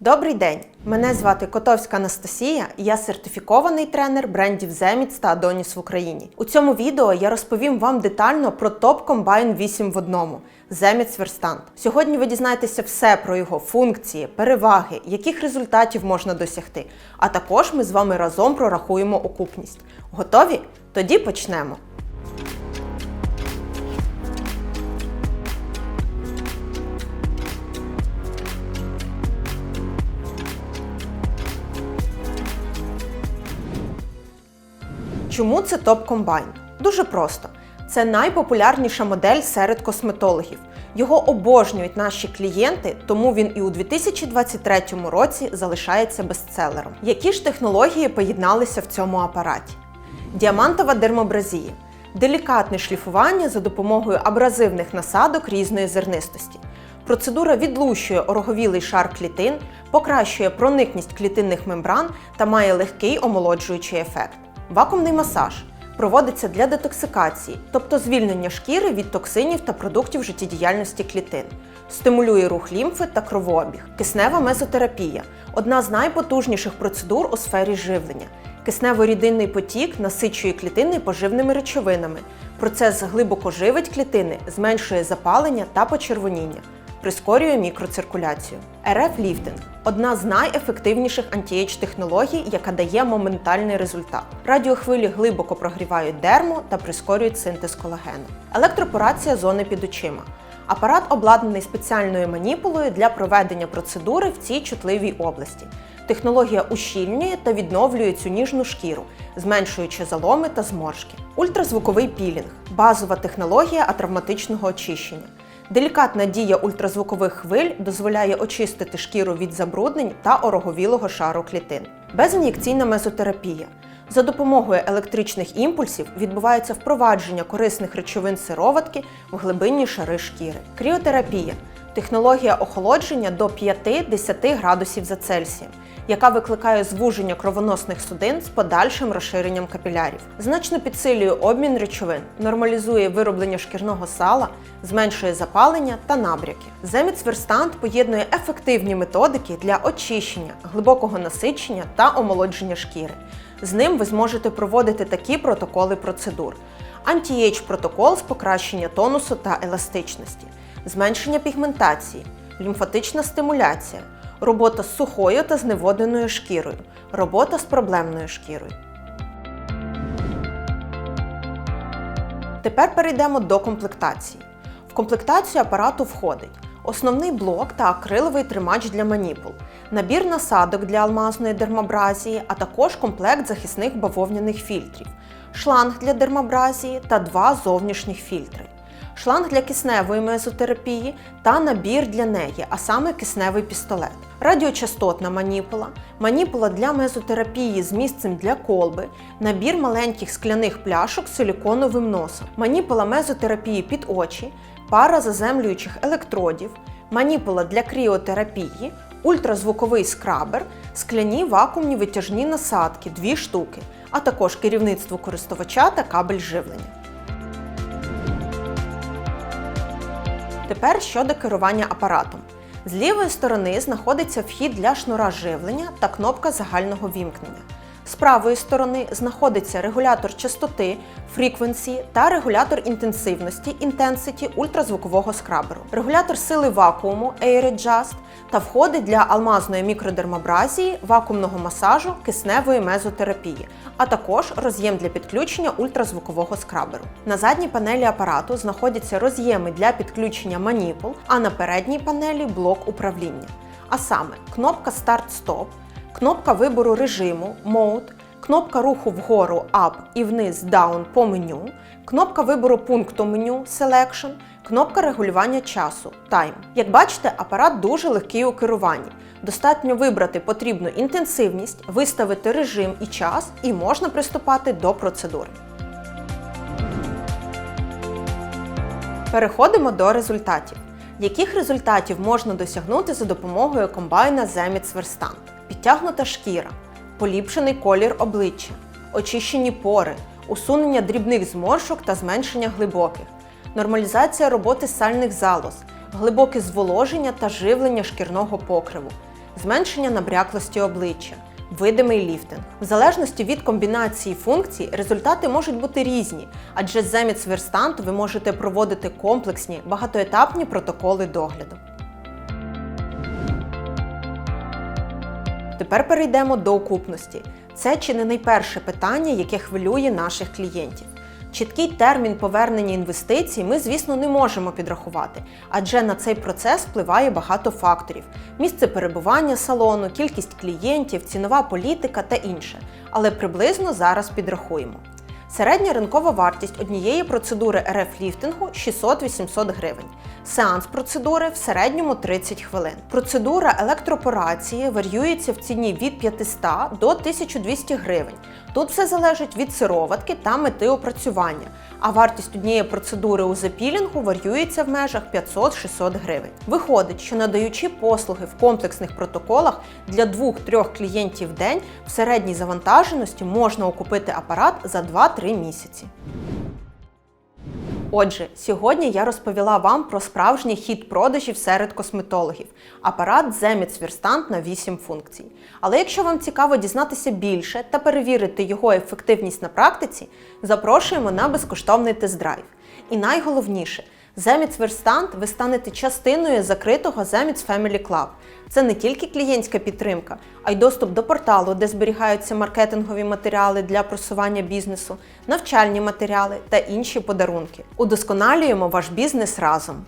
Добрий день! Мене звати Котовська Анастасія, і я сертифікований тренер брендів Zemits та Adonis в Україні. У цьому відео я розповім вам детально про топ комбайн 8 в одному Zemits Verstand. Сьогодні ви дізнаєтеся все про його функції, переваги, яких результатів можна досягти. А також ми з вами разом прорахуємо окупність. Готові? Тоді почнемо. Чому це топ комбайн? Дуже просто. Це найпопулярніша модель серед косметологів. Його обожнюють наші клієнти, тому він і у 2023 році залишається бестселером. Які ж технології поєдналися в цьому апараті? Діамантова дермобразія делікатне шліфування за допомогою абразивних насадок різної зернистості. Процедура відлущує ороговілий шар клітин, покращує проникність клітинних мембран та має легкий омолоджуючий ефект. Вакуумний масаж проводиться для детоксикації, тобто звільнення шкіри від токсинів та продуктів життєдіяльності клітин, стимулює рух лімфи та кровообіг. Киснева мезотерапія одна з найпотужніших процедур у сфері живлення. Киснево-рідинний потік насичує клітини поживними речовинами. Процес глибоко живить клітини, зменшує запалення та почервоніння прискорює мікроциркуляцію. РФ ліфтинг одна з найефективніших антіейдж технологій, яка дає моментальний результат. Радіохвилі глибоко прогрівають дерму та прискорюють синтез колагену. Електропорація зони під очима. Апарат обладнаний спеціальною маніпулою для проведення процедури в цій чутливій області. Технологія ущільнює та відновлює цю ніжну шкіру, зменшуючи заломи та зморшки. Ультразвуковий пілінг базова технологія атравматичного очищення. Делікатна дія ультразвукових хвиль дозволяє очистити шкіру від забруднень та ороговілого шару клітин. Безін'єкційна мезотерапія. За допомогою електричних імпульсів відбувається впровадження корисних речовин сироватки в глибинні шари шкіри. Кріотерапія технологія охолодження до 5-10 градусів за Цельсієм, яка викликає звуження кровоносних судин з подальшим розширенням капілярів. Значно підсилює обмін речовин, нормалізує вироблення шкірного сала, зменшує запалення та набряки. Земіц Верстант поєднує ефективні методики для очищення, глибокого насичення та омолодження шкіри. З ним ви зможете проводити такі протоколи процедур: антієйдж протокол з покращення тонусу та еластичності, зменшення пігментації, лімфатична стимуляція, робота з сухою та зневодненою шкірою, робота з проблемною шкірою. Тепер перейдемо до комплектації. В комплектацію апарату входить основний блок та акриловий тримач для маніпул, набір насадок для алмазної дермабразії, а також комплект захисних бавовняних фільтрів, шланг для дермабразії та два зовнішніх фільтри. Шланг для кисневої мезотерапії та набір для неї, а саме кисневий пістолет, радіочастотна маніпула, маніпула для мезотерапії з місцем для колби, набір маленьких скляних пляшок з силіконовим носом, маніпула мезотерапії під очі, пара заземлюючих електродів, маніпула для кріотерапії, ультразвуковий скрабер, скляні вакуумні витяжні насадки, дві штуки, а також керівництво користувача та кабель живлення. Тепер щодо керування апаратом. З лівої сторони знаходиться вхід для шнура живлення та кнопка загального вімкнення. З правої сторони знаходиться регулятор частоти frequency та регулятор інтенсивності intensity ультразвукового скраберу, регулятор сили вакууму Air Adjust та входи для алмазної мікродермабразії, вакуумного масажу, кисневої мезотерапії, а також роз'єм для підключення ультразвукового скраберу. На задній панелі апарату знаходяться роз'єми для підключення маніпул, а на передній панелі блок управління. А саме кнопка Старт-Стоп, кнопка вибору режиму Mode, кнопка руху вгору Up і вниз Down по меню, кнопка вибору пункту меню Selection, кнопка регулювання часу Time. Як бачите, апарат дуже легкий у керуванні. Достатньо вибрати потрібну інтенсивність, виставити режим і час, і можна приступати до процедури. Переходимо до результатів. Яких результатів можна досягнути за допомогою комбайна Zemits Verstand? Підтягнута шкіра, поліпшений колір обличчя, очищені пори, усунення дрібних зморшок та зменшення глибоких, нормалізація роботи сальних залоз, глибоке зволоження та живлення шкірного покриву, зменшення набряклості обличчя, видимий ліфтинг. В залежності від комбінації функцій результати можуть бути різні, адже з Verstand ви можете проводити комплексні багатоетапні протоколи догляду. Тепер перейдемо до окупності. Це чи не найперше питання, яке хвилює наших клієнтів. Чіткий термін повернення інвестицій ми, звісно, не можемо підрахувати, адже на цей процес впливає багато факторів: місце перебування салону, кількість клієнтів, цінова політика та інше. Але приблизно зараз підрахуємо. Середня ринкова вартість однієї процедури РФ-ліфтингу 600-800 гривень. Сеанс процедури в середньому 30 хвилин. Процедура електропорації варіюється в ціні від 500 до 1200 гривень. Тут все залежить від сироватки та мети опрацювання, а вартість однієї процедури у запілінгу варіюється в межах 500-600 гривень. Виходить, що надаючи послуги в комплексних протоколах для 2-3 клієнтів в день в середній завантаженості можна окупити апарат за 2-3 місяці. Отже, сьогодні я розповіла вам про справжній хід продажів серед косметологів апарат Zemits Verstand на 8 функцій. Але якщо вам цікаво дізнатися більше та перевірити його ефективність на практиці, запрошуємо на безкоштовний тест-драйв. І найголовніше, Zemits Верстант ви станете частиною закритого Zemits Family Club. Це не тільки клієнтська підтримка, а й доступ до порталу, де зберігаються маркетингові матеріали для просування бізнесу, навчальні матеріали та інші подарунки. Удосконалюємо ваш бізнес разом.